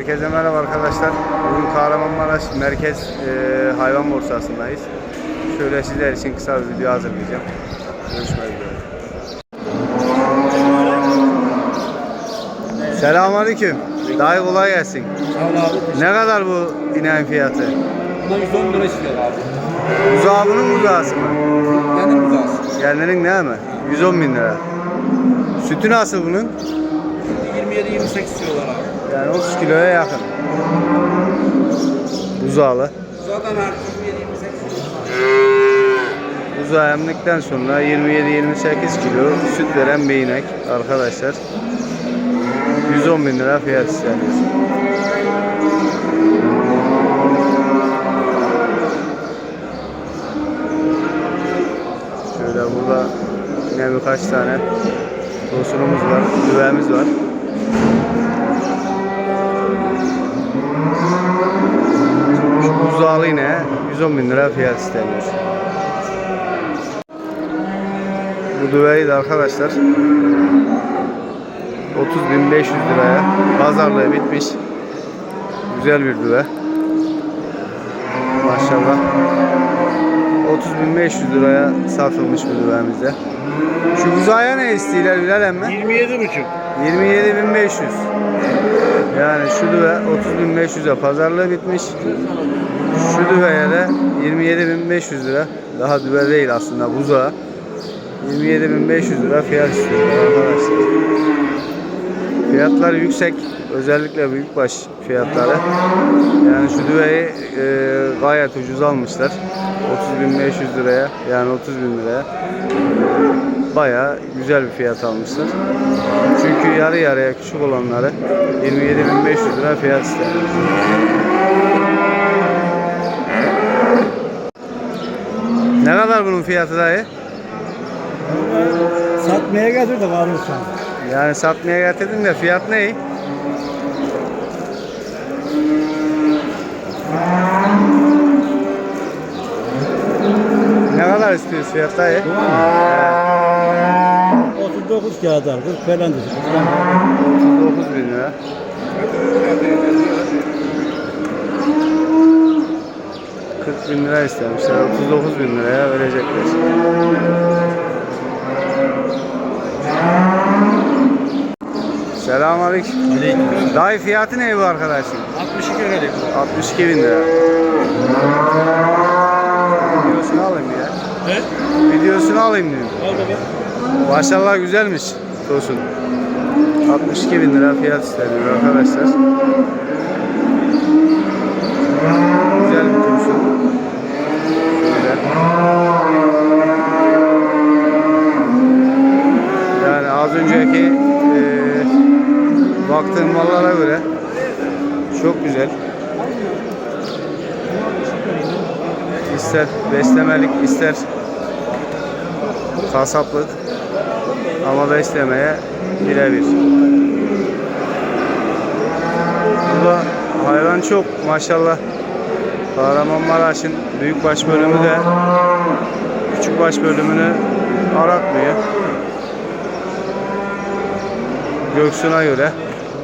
Herkese merhaba arkadaşlar. Bugün Kahramanmaraş Merkez e, Hayvan Borsası'ndayız. Şöyle sizler için kısa bir video hazırlayacağım. Görüşmek üzere. Selamünaleyküm. Dayı kolay gelsin. Sağ ol abi. Ne kadar bu ineğin fiyatı? Buna 110 lira istiyor abi. Buzağı bunun buzağısı mı? Kendin rızası. Yerlerin ne mi? 110 bin lira. Sütü nasıl bunun? 27-28 istiyorlar abi. Yani 30 kiloya yakın. Buzağlı. Zaten artık 27-28 Buzağı emdikten sonra 27-28 kilo süt veren bir inek arkadaşlar. 110 bin lira fiyat isteniyor. Şöyle burada yine birkaç tane tosunumuz var, düvemiz var. Şu buzağlı ineğe 110 bin lira fiyat isteniyor. Bu düveyi de arkadaşlar 30.500 liraya pazarlığı bitmiş. Güzel bir düve. Maşallah. 30.500 liraya satılmış bu düvemizde. Şu buzaya ne istiyorlar Bilal emmi? 27 buçuk. 27.500. Yani şu düve 30.500'e pazarlığı bitmiş. Şu düveye de 27.500 lira. Daha düve değil aslında buzağı. 27.500 lira fiyat istiyor arkadaşlar. Fiyatlar yüksek. Özellikle büyükbaş fiyatları. Yani şu düveyi e, gayet ucuz almışlar. 30.500 liraya yani 30 bin liraya. Baya güzel bir fiyat almışlar. Çünkü yarı yarıya küçük olanları 27.500 lira fiyat ister. Ne kadar bunun fiyatı dayı? Satmaya getirdik abi şu an. Yani satmaya getirdin de fiyat ne? Ne kadar istiyorsun fiyat dayı? 39 kağıt aldık falan dedik. 39 bin lira. ...40 bin lira istemişler. 39 bin liraya verecekler. Selamünaleyküm. Dayı fiyatı ne bu arkadaşım? 62 lira. 62 bin lira. Videosunu alayım ya. He? Videosunu alayım diyorum. Al baba. Maşallah güzelmiş Tosun. 62 bin lira fiyat isteniyor arkadaşlar. Güzel bir tosun. Şöyle. Yani az önceki e, baktığım mallara göre çok güzel. İster beslemelik ister kasaplık ama beslemeye birebir. Burada hayvan çok maşallah. Kahramanmaraş'ın büyükbaş bölümü de küçükbaş bölümünü aratmıyor. Göksu'na göre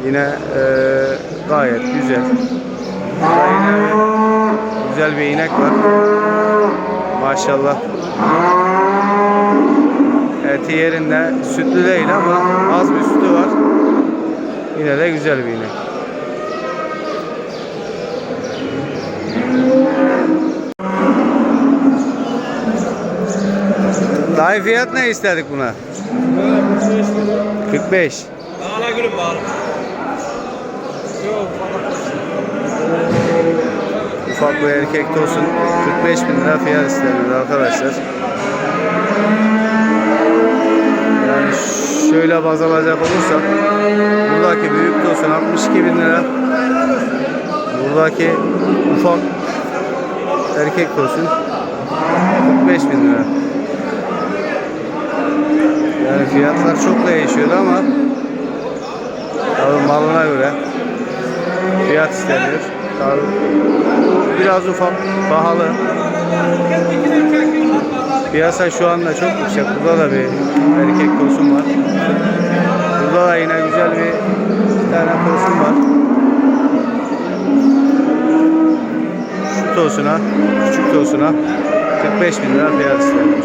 yine eee, gayet güzel. Yine güzel bir inek var. Maşallah. Eti yerinde sütlü değil ama az bir sütü var. Yine de güzel bir inek. Dayı fiyat ne istedik buna? 45. Dağla gülüm bağlı. Yok. Ufak bir erkek tosun 45 bin lira fiyat isteniyor arkadaşlar. Yani şöyle baz alacak olursak buradaki büyük tosun 62 bin lira. Buradaki ufak erkek tosun 45 bin lira. Yani fiyatlar çok değişiyordu ama tabii malına göre fiyat isteniyor. Biraz ufak, pahalı. Piyasa şu anda çok yüksek. Burada da bir erkek kursun var. Burada da yine güzel bir, tane kursun var. Şu tosuna, küçük tosuna 45 bin lira fiyat istedim.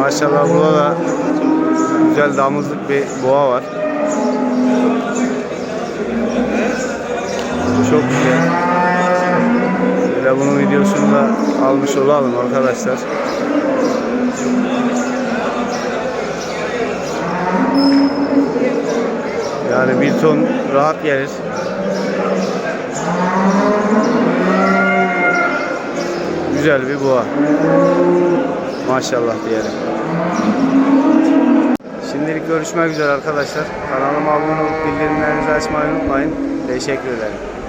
Maşallah burada da güzel damızlık bir boğa var. Çok güzel. Şöyle bunun videosunu da almış olalım arkadaşlar. Yani bir ton rahat gelir. Güzel bir boğa. Maşallah diyelim. Şimdilik görüşmek üzere arkadaşlar. Kanalıma abone olup bildirimlerinizi açmayı unutmayın. Teşekkür ederim.